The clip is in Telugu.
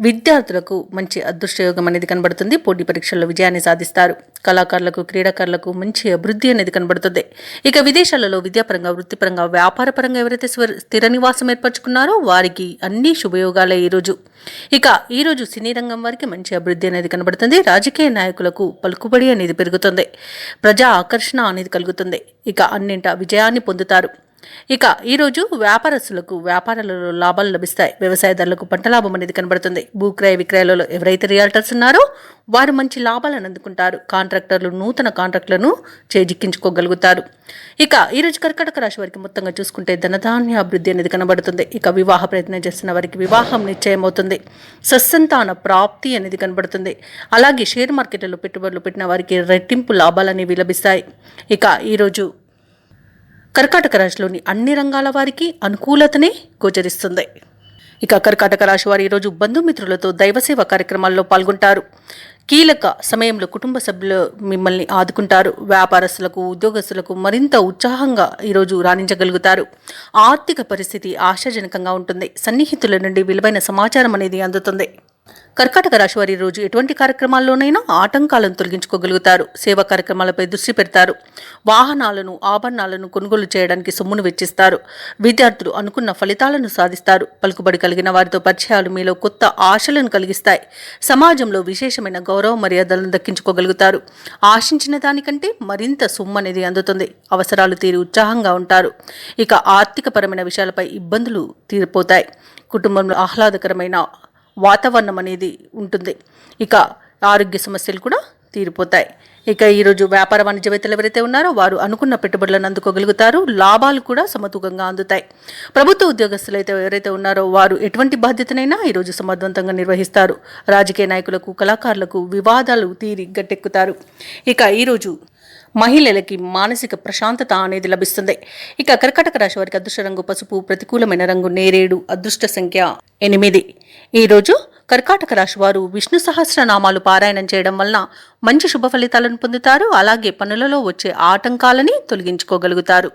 విద్యార్థులకు మంచి అదృష్టయోగం అనేది కనబడుతుంది. పోటీ పరీక్షల్లో విజయాన్ని సాధిస్తారు. కళాకారులకు క్రీడాకారులకు మంచి అభివృద్ధి అనేది కనబడుతుంది. ఇక విదేశాలలో విద్యాపరంగా వృత్తిపరంగా వ్యాపారపరంగా ఎవరైతే స్వ- స్థిర నివాసం ఏర్పరచుకున్నారో వారికి అన్ని శుభయోగాలే ఈరోజు. ఇక ఈరోజు సినీ రంగం వారికి మంచి అభివృద్ధి అనేది కనబడుతుంది. రాజకీయ నాయకులకు పలుకుబడి అనేది పెరుగుతుంది. ప్రజా ఆకర్షణ అనేది కలుగుతుంది. ఇక అన్నింట విజయాన్ని పొందుతారు. ఇక ఈరోజు వ్యాపారస్తులకు వ్యాపారాలలో లాభాలు లభిస్తాయి. వ్యవసాయదారులకు పంట లాభం అనేది కనబడుతుంది. భూక్రయ విక్రయాలలో ఎవరైతే రియాల్టర్స్ ఉన్నారో వారు మంచి లాభాలను అందుకుంటారు. కాంట్రాక్టర్లు నూతన కాంట్రాక్టులను చేజిక్కించుకోగలుగుతారు. ఇక ఈరోజు కర్కటక రాశి వారికి మొత్తంగా చూసుకుంటే ధనధాన్య అభివృద్ధి అనేది కనబడుతుంది. ఇక వివాహ ప్రయత్నం చేస్తున్న వారికి వివాహం నిశ్చయమవుతుంది. సస్సంతాన ప్రాప్తి అనేది కనబడుతుంది. అలాగే షేర్ మార్కెట్లలో పెట్టుబడులు పెట్టిన వారికి రెట్టింపు లాభాలు అనేవి లభిస్తాయి. ఇక ఈరోజు కర్కాటక రాశిలోని అన్ని రంగాల వారికి అనుకూలతనే గోచరిస్తుంది. ఇక కర్కాటక రాశి వారు ఈరోజు బంధుమిత్రులతో దైవసేవ కార్యక్రమాల్లో పాల్గొంటారు. కీలక సమయంలో కుటుంబ సభ్యులు మిమ్మల్ని ఆదుకుంటారు. వ్యాపారస్తులకు ఉద్యోగస్తులకు మరింత ఉత్సాహంగా ఈరోజు రాణించగలుగుతారు. ఆర్థిక పరిస్థితి ఆశాజనకంగా ఉంటుంది. సన్నిహితుల నుండి విలువైన సమాచారం అనేది అందుతుంది. కర్కాటక రాశి వారి రోజు ఎటువంటి కార్యక్రమాల్లోనైనా ఆటంకాలను తొలగించుకోగలుగుతారు. సేవా కార్యక్రమాలపై దృష్టి పెడతారు. వాహనాలను ఆభరణాలను కొనుగోలు చేయడానికి సొమ్మును వెచ్చిస్తారు. విద్యార్థులు అనుకున్న ఫలితాలను సాధిస్తారు. పలుకుబడి కలిగిన వారితో పరిచయాలు మీలో కొత్త ఆశలను కలిగిస్తాయి. సమాజంలో విశేషమైన గౌరవ మర్యాదలను దక్కించుకోగలుగుతారు. ఆశించిన దానికంటే మరింత సొమ్ము అనేది అందుతుంది. అవసరాలు తీరి ఉత్సాహంగా ఉంటారు. ఇక ఆర్థికపరమైన విషయాలపై ఇబ్బందులు తీరిపోతాయి. కుటుంబంలో ఆహ్లాదకరమైన వాతావరణం అనేది ఉంటుంది. ఇక ఆరోగ్య సమస్యలు కూడా తీరిపోతాయి. ఇక ఈరోజు వ్యాపార వాణిజ్యవేత్తలు ఎవరైతే ఉన్నారో వారు అనుకున్న పెట్టుబడులను అందుకోగలుగుతారు లాభాలు కూడా సమతూకంగా అందుతాయి. ప్రభుత్వ ఉద్యోగస్తులు అయితే ఎవరైతే ఉన్నారో వారు ఎటువంటి బాధ్యతనైనా ఈరోజు సమర్థవంతంగా నిర్వహిస్తారు. రాజకీయ నాయకులకు కళాకారులకు వివాదాలు తీరి గట్టెక్కుతారు. ఇక ఈరోజు మహిళలకి మానసిక ప్రశాంతత అనేది లభిస్తుంది. ఇక కర్కటక రాశి వారికి అదృష్ట రంగు పసుపు ప్రతికూలమైన రంగు నేరేడు అదృష్ట సంఖ్య ఎనిమిది. ఈరోజు కర్కాటక రాశి వారు విష్ణు సహస్రనామాలు పారాయణం చేయడం వలన మంచి శుభ ఫలితాలను పొందుతారు. అలాగే పనులలో వచ్చే ఆటంకాలని తొలగించుకోగలుగుతారు.